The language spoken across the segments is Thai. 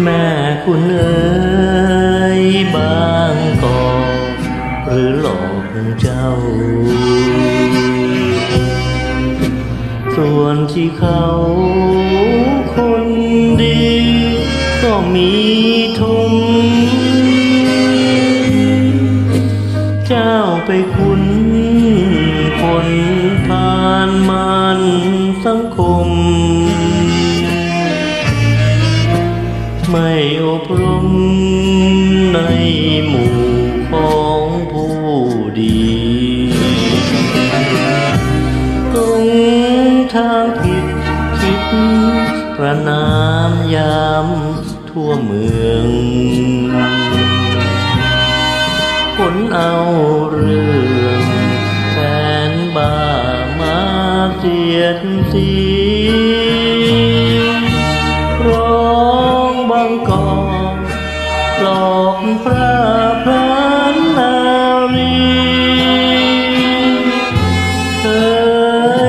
แม่คุณเอ๋ยบางกอกหรือหลอกเจ้า ส่วนที่เขาคนดี ก็มีทุมเจ้าไปคุ้น อบรมในหมู่ของผู้ดีตรงทางผิดคิดประนามยามทั่วเมืองผลเอาเรื่องแสนบ้ามาเสียดสีร้องบางกอ หลอกพระพรานนารีเค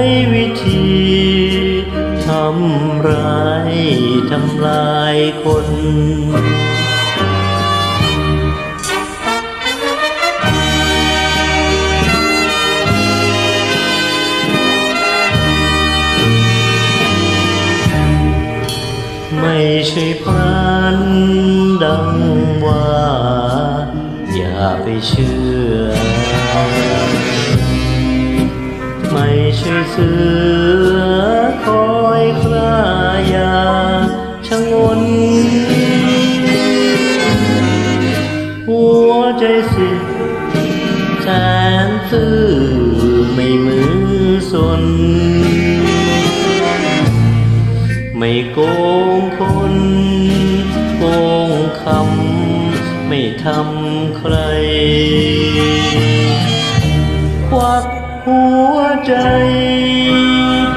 ยวิธีทำร้ายทำลายคน ใช่พรานดังว่า อย่าไปเชื่อ ไม่ใช่เสือคอยคลายาชะงน หัวใจสิแสนซื่อไม่มือสน ไม่โกงคนโกงคำไม่ทำใคร ควักหัวใจ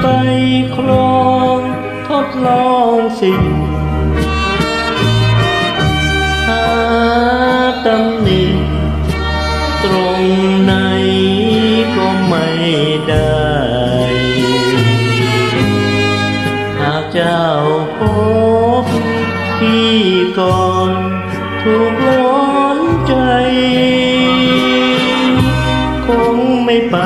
ไปครองทดลองสิหาตำหนิตรงไหนก็ไม่ได้ ที่ก่อนถูกล้อนใจ คงไม่ไป